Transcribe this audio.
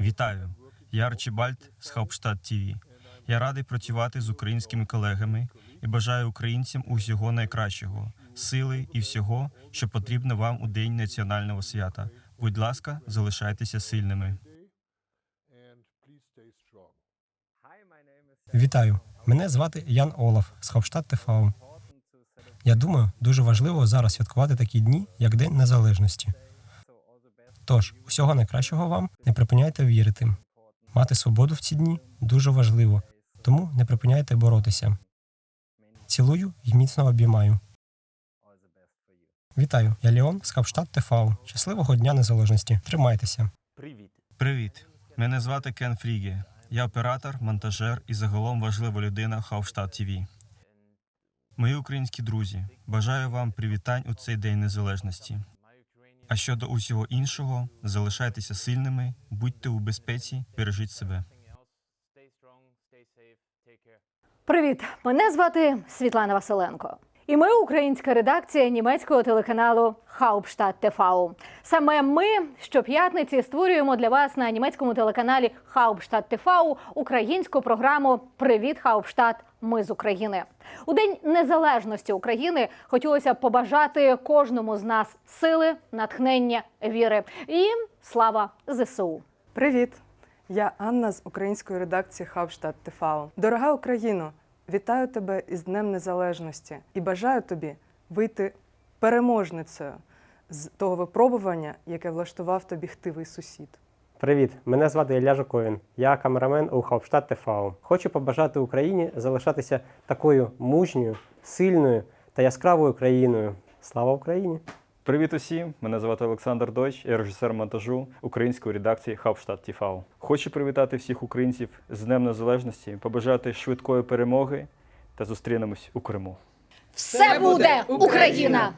Вітаю, я Арчибальд з Хаупштадт ТВ. Я радий працювати з українськими колегами і бажаю українцям усього найкращого, сили і всього, що потрібно вам у день національного свята. Будь ласка, залишайтеся сильними. Вітаю! Мене звати Ян Олаф з Хопштадт ТФАУ. Я думаю, дуже важливо зараз святкувати такі дні, як День Незалежності. Тож, усього найкращого вам не припиняйте вірити. Мати свободу в ці дні дуже важливо, тому не припиняйте боротися. Цілую і міцно обіймаю. Вітаю, я Леон з Хопштадт ТФАУ. Щасливого Дня Незалежності. Тримайтеся. Привіт! Мене звати Кен Фріге. Я оператор, монтажер і загалом важлива людина Хаупштадт ТВ. Мої українські друзі, бажаю вам привітань у цей день незалежності. А щодо усього іншого, залишайтеся сильними, будьте у безпеці, бережіть себе. Привіт! Мене звати Світлана Василенко. І ми українська редакція німецького телеканалу Hauptstadt TV. Саме ми щоп'ятниці створюємо для вас на німецькому телеканалі Hauptstadt TV українську програму Привіт, Hauptstadt! Ми з України. У День Незалежності України хотілося б побажати кожному з нас сили, натхнення, віри і слава ЗСУ. Привіт! Я Анна з української редакції Хабштадт ТФАУ. Дорога Україно, вітаю тебе із Днем Незалежності і бажаю тобі вийти переможницею з того випробування, яке влаштував тобі хтивий сусід. Привіт, мене звати Ілля Жуковін. Я камерамен у Хаупштадт ТФАУ. Хочу побажати Україні залишатися такою мужньою, сильною та яскравою країною. Слава Україні! Привіт усім! Мене звати Олександр Дойч, я режисер монтажу української редакції Хабштадт ТІФАУ. Хочу привітати всіх українців з Днем Незалежності, побажати швидкої перемоги та зустрінемось у Криму. Все буде Україна!